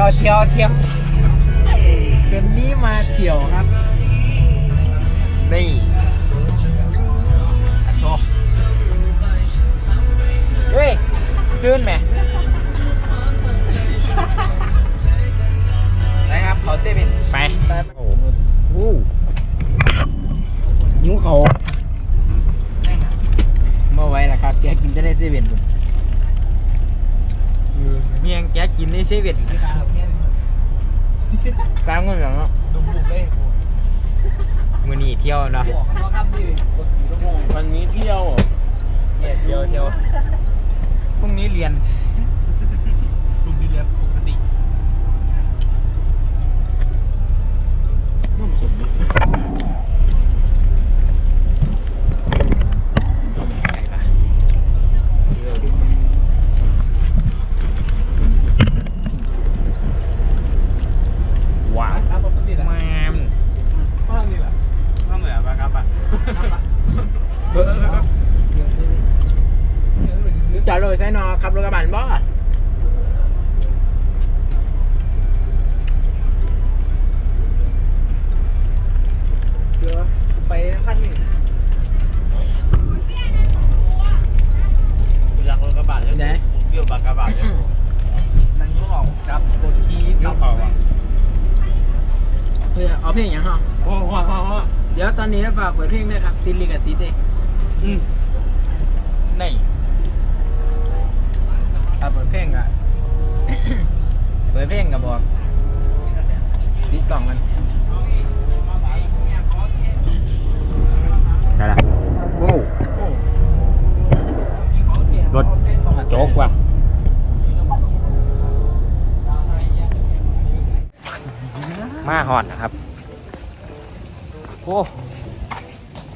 ที่ยวเที่ยวเที่ยวคืนนี้มาเที่ยวครับ นี่โอ้เฮ้ยตื่นไหมนะครับเขาเต้เป็นไปโอ้โหอู้หิวเขาเมื่อไว้ละครับแกกินจะได้เซเว่น เมียง แกกินในเซเว่นตามกันอย่างเนาะมือนีเที่ยวเนาะวันนี้เที่ยวเที่ยวเที่ยวพรุ่งนี้เรียน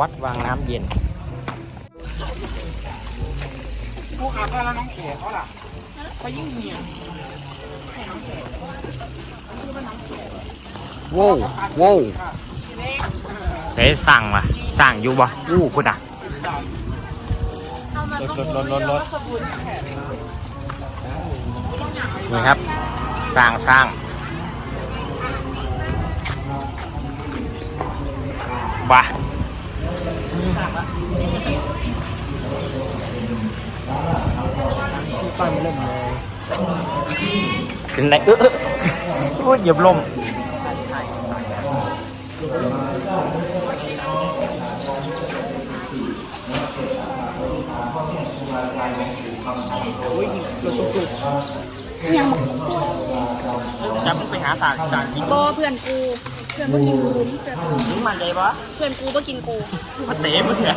วัดวางน้ำเย็นผู้ขับแล้วน้องเขเขาล่ะเขายิ่งเหี่ยโว้วโว้วเฮ้ยสั่งว่ะสั่งอยู่บ่อู้พุดอะรถรถรถรถรถนี่ครับสร้างสร้างบ้า ป้ายมันเริ่มเลยเป็นไรเออเออโอ้ยเหยียบลมยังจะมึงไปหาสางสางกินบอเพื่อนกู เพื่อนบ่กินกูนี่เพื่อนกูมึงมันเลยปะเพื่อนกูบ่กินกูมาเตะมึงเนี่ย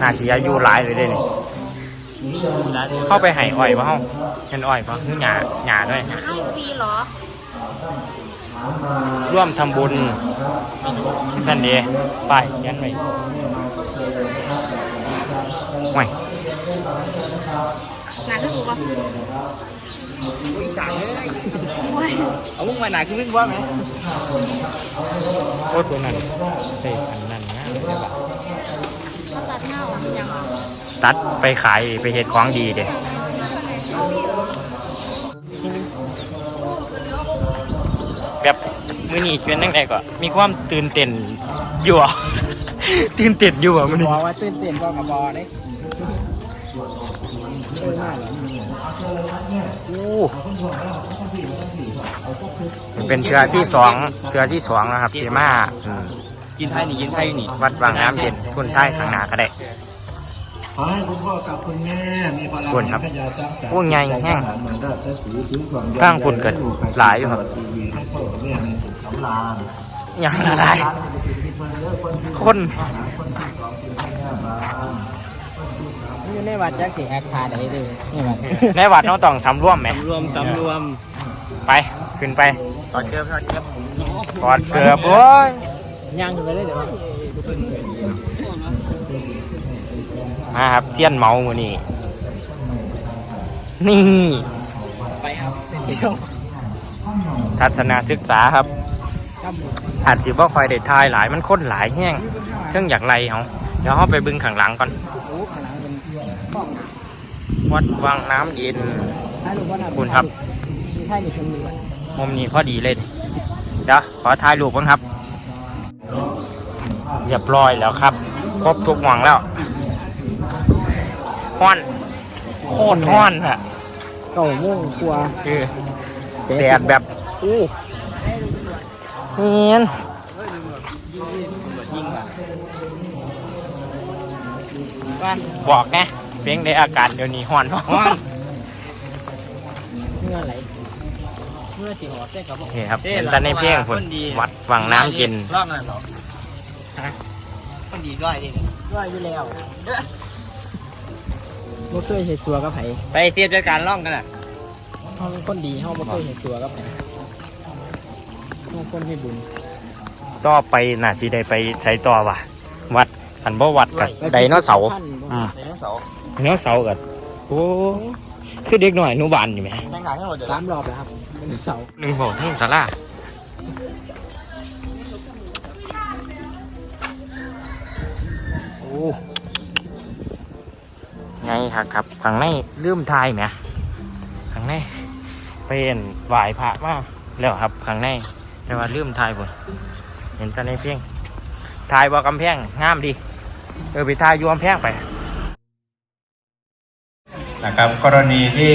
น่าเสียอายุหลายเลยเด้นี่เข้าไปไห้อ้อยปะเฮ้าเห็นอ้อยปะคือหยาหยาด้วยให้ฟรีเหรอ ร่วมทำบุญนั่นเดีไปยันไปห่วยหนาขึ้นกูปะ อีสานเลยโอ้ยเอามึงมาหนาคือมึงว่าไหมโอ้ตัวนั้นเฮ้ยอันนั้นนะเลยปะมาตัดหน้าอะยังตัดไปขายไปเฮ็ดของดีเด้แบบมื้อนี้เป็นจังไดก็มีความตื่นเต้นอยู่อะตื่นเต้นอยู่อะมื้อนี้บอกว่าตื่นเต้นก็กับบอเด้ มันเป็นเทือที่สองเทือที่สองนะครับที่มาอืมกินไทยนี่กินไทยนี่วัดวางน้ำเย็นทุนใต้ข้างหน้าก็ได้ ขอให้คุณพ่อกับคุณแม่มีพลังคุณครับขยาจับจ่ายโอ้ใหญ่แห้งเหมือนได้แต่สีถึงความข้างคุณเกิดหลายอยู่ครับทีวีให้พ่อกับแม่มีสุขสำราญอย่างอะไรคน อยู่ในวัดจักสิอาคาใดเด้อนี่วัดในวัดน้องต้องสำรวมไหมรวมสำรวมไป ขึ้นไปตอนเจอตอนเจอกอดเกือบโอ้ยย่างขึ้นไปเลยเดี๋ยวมาครับเจียนเมามือนี่นี่ ไปครับเที่ยวทัศนศึกษาครับครับอาจสิบ่ค่อยได้ทายหลายมันคนหลายแห้งเครื่องอยากไล่เอาเดี๋ยวเราไปบึงข้างหลังก่อน วัดวังน้ำเย็นให้ลูกว่าทำคุณครับใช่หรือเป็นมือมุมนี้พอดีเลยนี่เดี๋ยวขอถ่ายรูปบ้างครับเรียบร้อยแล้วครับ ครบทุกหวังแล้วห้อนโคตรห้อนอะเก่าม่วงกลัวคือแดดแบบอู้เนียนบอกไง เพียงในอากาศเดี๋ยวนี้ห้อนห้อนเมื่อไหร่เมื่อสีหัวเส้นกับโอเคครับเห็นแต่ในเพียงผลวัดวังน้ำเย็นรอบนั้นเหรอคนดีก้อยดิก็อยู่แล้วบ่เคยเห็นสัวกับไผไปเตรียมจัดการร่องกันอะเฮาเป็นคนดีเฮาบ่เคยเห็นสัวกับไผเฮาคนให้บุญต่อไปน่าสิได้ไปใช้ต่อว่ะ วัดอันบ่วัดกับไดโนเสาร์อืมไดโนเสาร์ ไดโนเสาร์กับโอ้คือเด็กหน่อยอนุบาลอยู่ไหมแข่งขันให้หมดเดี๋ยวสามรอบแล้วครับเป็นเสาร์หนึ่งโหทั้งสาราโอ้ไงครับครับข้างในเริ่มทายไหมข้างในเป็นไหวพระมากแล้วครับข้างในแต่ว่าเริ่มทายบนเห็นแต่ในเพียงทายว่ากำแพงงามดีเออไปทายอยู่กำแพงไป นะครับ กรณีที่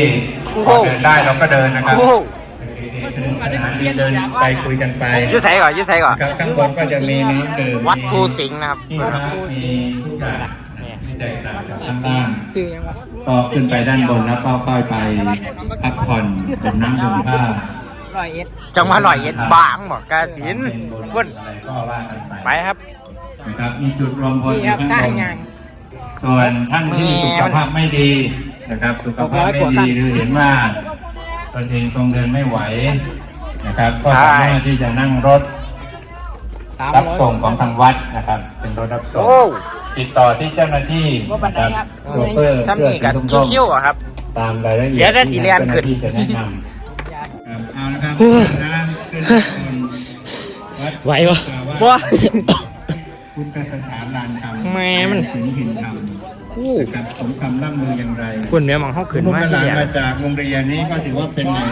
โอ้พโหอเดินได้เราก็เดินนะครับโอ้โหสนุกสนานดีเดินไปคุยกันไปยืดใส่ก่อนยืดใส่ก่อนครับข้างบนก็จะมีน้ำดื่มวัดภูสิงห์นะครับที่พักมีทุกอย่างที่แตกต่างจากข้างล่างซื้อยังวะก็ขึ้นไปด้านบนแล้วก็ค่อยไปพักผ่อนดื่มน้ำดื่มผ้าร้อยเอ็ดจังหวัดร้อยเอ็ดบางบอกกาสินเป็นบนพุ่นอะไรก็ว่ากันไปไปครับนะครับมีจุดรวมพลนี่อคยู่รับข้างได้บนงานส่วนท่านที่สุขภาพไม่ดี นะครับ สุขภาพไม่ดีหรือเห็นว่าตนเองคงเดินไม่ไหวนะครับก็สามารถที่จะนั่งรถสามรับร้อยส่งของทางวัดนะครับ เป็นรถรับส่งโอ้ติดต่อที่เจ้าหน้าที่ว่าบันไดครับโชเฟอร์ซ้ำเสื้อนี่สีกับส้มชิวๆอะครับๆตามรายละเอียดเดี๋ยวแต่สีแดงขึ้นที่เจ้าหน้าที่จะแนะนำครับเอาละครับน้ำขึ้นวัดไหวปะวัว้าดพุทธสถานลานธรรมแม่มันถึงหินธรรมโอ้นะ ครับผมคำล่ำลืออย่างไรคุณเนี่ยมองเขาขึ้นผู้มาบริที่หารเดียวมาจากโรงเรียนนี้ก็ถือว่าเป็นแหล่ง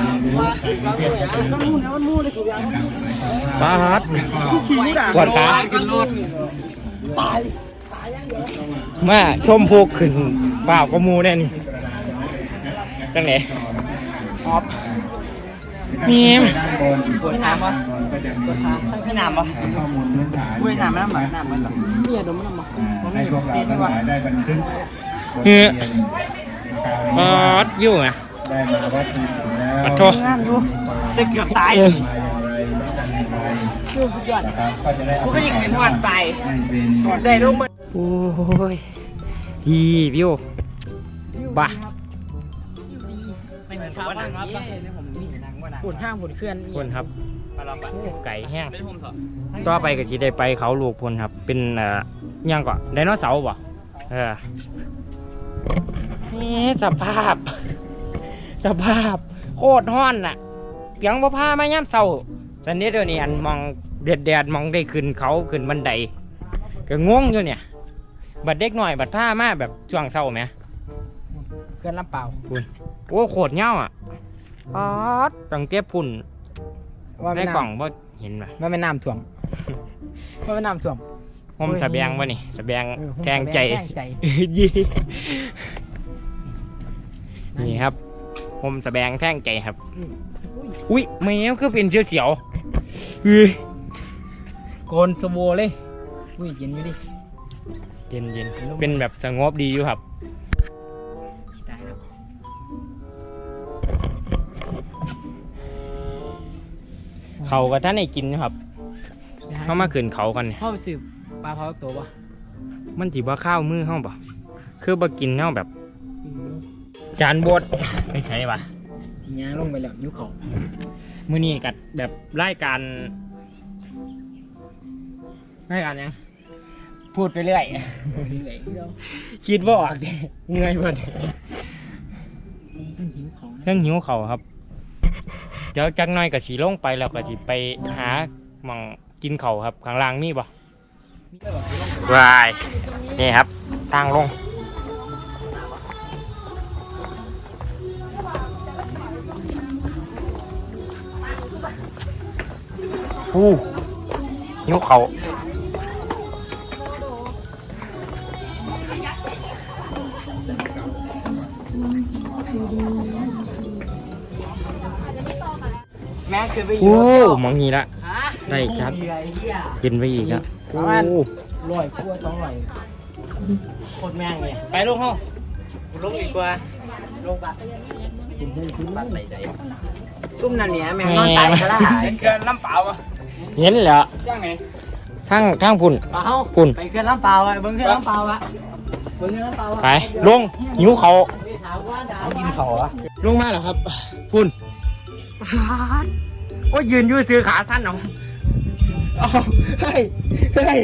เรียนรู้ทางวิทยาศาสตร์นะครับหมายความว่าบ้าฮัดก็กดขามาชมพูขึ้นฝ่าวกว่าหมูแน่นี่จังไหนออฟมีมด้านบนปวดน้ำวะก็จะมีพี่น้ำปะข้อมูลพื้นฐานอุ้ยน้ำน้ำหมาน้ำมันหรอมียดมน้ำมาอ่า ให้พวกเราทั้งหลายได้บันทึกบทเฮ้เรียยนเป็นคราวอนี้ว่าอดอยู่ไงได้มาวัดภูสิงห์แล้วปัดโทษน้ำอยู่จะเกือบตายมาอย่างไรรู้กันอย่างไรชื่อสุดยอดนะครับก็จะได้เอากูก็ยิงเป็นวันตายให้เป็นได้ลงมาโอ้ยฮีวิวบ้าไม่เหมือนชาวบ้านครับนี่ผมมีหนังว่าหนังปวดห้างปวดเคลื่อนคนครับ มาลองปะไก่แห้งเป็นผมเถอะต่อไปก็สิได้ไปเขาลูกพลครับ เป็นเอ่อหยังก่อนไดโนเสาร์ป่ะเออนี่สภาพ สภาพ โคตรห้อนน่ะเปียงบ่พามาย่ำเสาสันนี้เดี๋ยวนี้อันมองเด็ดแดดๆมองได้ขึ้นเขาขึ้นบันไดก็งงอยู่เนี่ย บัดเด็กหน่อยบัดผ้ามาแบบช่วงเศร้าไหมเคลื่อนลำเปล่าโอ้โคตรเงาอะป๊อดตั้งเตี้ยพุ่น ว่าในไม่กล่องน้ำบ่เห็นปะว่าไม่น้ำท่วม ว่าไม่น้ำท่วม ผมสะแบงวะนี่สะแบงเออผมแกงใจแกล้งใจ ยี่นี่ครับ ผมสะแบงแท่งใจครับอุ้ยแมวก็เป็นเสียวเสียวๆเฮ้ยโกนสโวเลยอุ้ยเย็นอยู่ดิเย็นเย็นๆเป็นแบบสงบดีอยู่ครับ เขากับท่านไอ้กินนะครับเขามาขึ้นเขากันเนี่ยเข้าไปสืบปลาเผาตัวปะมันถือว่าข้าวมือเขาปะคือบ่กินเขาแบบ จานบดไปใช่ปะย่างลงไปแล้วยิ้วเขามื้อนี้กัดแบบรายการรายการหยังพูดไปเรื่อยเหนื่อยเดียวคิดว่าออกเด้เหนื่อยเบิดมันหิวของเครื่องหิวเขาวครับเดี๋ยจักน้อยกับสีลงไปแล้วก็สิไปหาหม่องกินเขาครับข้างล่างมีบ่วายนี่ครับทางลง อู้หิวเขาว แม่คือไปอโอ้ยู่มองนี้ละได้ชัดเฮียเฮียกินไปอีกแล้วประมาณร้อยกว่าสองร้อยโคตรแม่งเลยไปลงห้องลงอีกกว่าลงปะกินให้กินบ้านไหนใจซุ่มนั่นเนี่ยแม่งนอนตายซะละเป็นเกินน้ำเปล่าปะเห็นแล้วย่างไงทั้งทั้งพุ่น เอาปุ่น ไปเคลื่อนลำเปล่าอะเบิ้งเคลื่อนลำเปล่าอะเบิ้งเคลื่อนลำเปล่าอะไปลงหิวเขาวถามว่าดาวกินเขาอะลงมาแล้วครับ พุ่น โอ้ยยืนอยืดซื้อขาสั้นเนาะเอาเฮ้ยเฮ้ย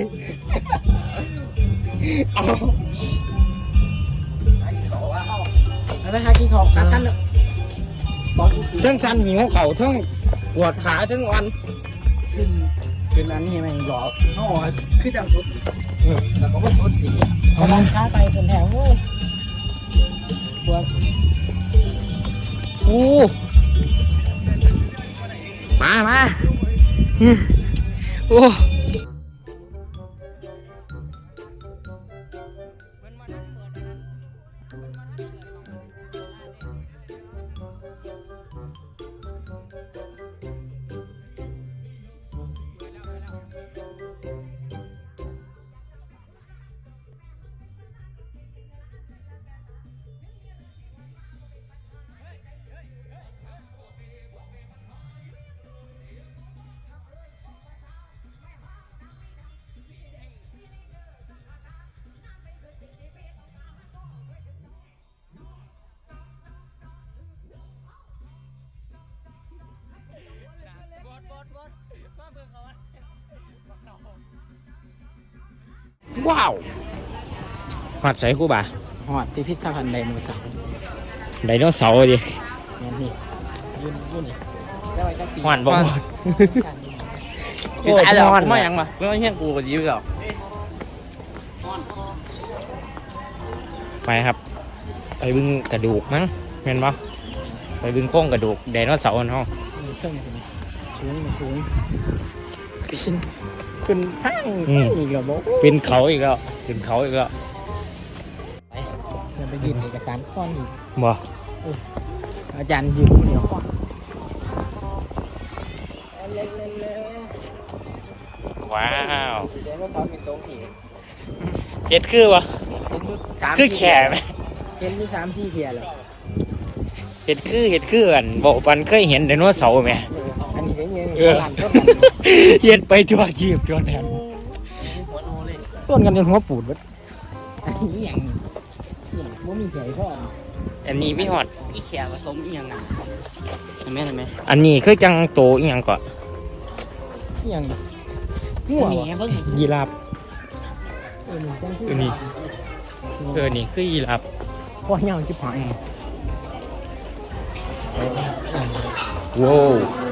เอาไปหากินของขาสั้นเลยเทั้งสั้นหิวเขาเทั้งปวดขาเทั้งวันขึ้นขึ้นอันนี้แม่งหลอกโอ้ยคือจังสุดเออแล้วก็ว่าสุดอีกเขาลังค้าไปจนแถวเว้ยปวดโอ้ มามาโอ้ ว้าวหัดใส่คู่บ่าหอดพิพิธภัณฑ์ไดโนเสาร์ไดโนเสาร์ดินี่นี่ยืนยืนนี่แล้วไอ้เจ้าปีหวานบ่หมดกินตายแล้วโคตรไม่ยังมาเมื่อเฮี้ยนกูก็ยิ้มแล้วไปครับ ไปบึงกระดูกมั้งเห็นปะไปบึงโค้งกระดูกไดโนเสาร์เนาะเครื่องมันสูงสูงขึ้น ขึ้นทางอีกแล้วบอกเป็นเขาอีกแล้วเป็นเขาอีกแล้วจะไปยืนเอกสารก้อนอีก บ่อาจารย์ยืนคนเดียวก้อนว้าวเดี๋ยวก็ซ้อมเป็นโต๊ะสี่เจ็ดคือวะสามคือแข่ไหมเห็นมีสามสี่เทียเลยเห็ดคือเห็ดคือกันบอกปันเคยเห็นไดโนเสาร์ไหมอันนี้เป็นยัง เออหลานต้นเห็ดไปทั่วจีบจนแทนส่วนกันจนหัวปูดวัดอันนี้อย่างนี้ว่ามีแผลพ่ออันนี้พี่หอดอีแขกผสมอีหยังไงเห็นไหมเห็นไหมอันนี้คือจังโตอีหยังก่อนอีหยังหัวเบิ่งยีราฟเออนี่จังเออนี่เออนี่คือยีราฟพ่อเหี่ยวจิ๋วผายว้าว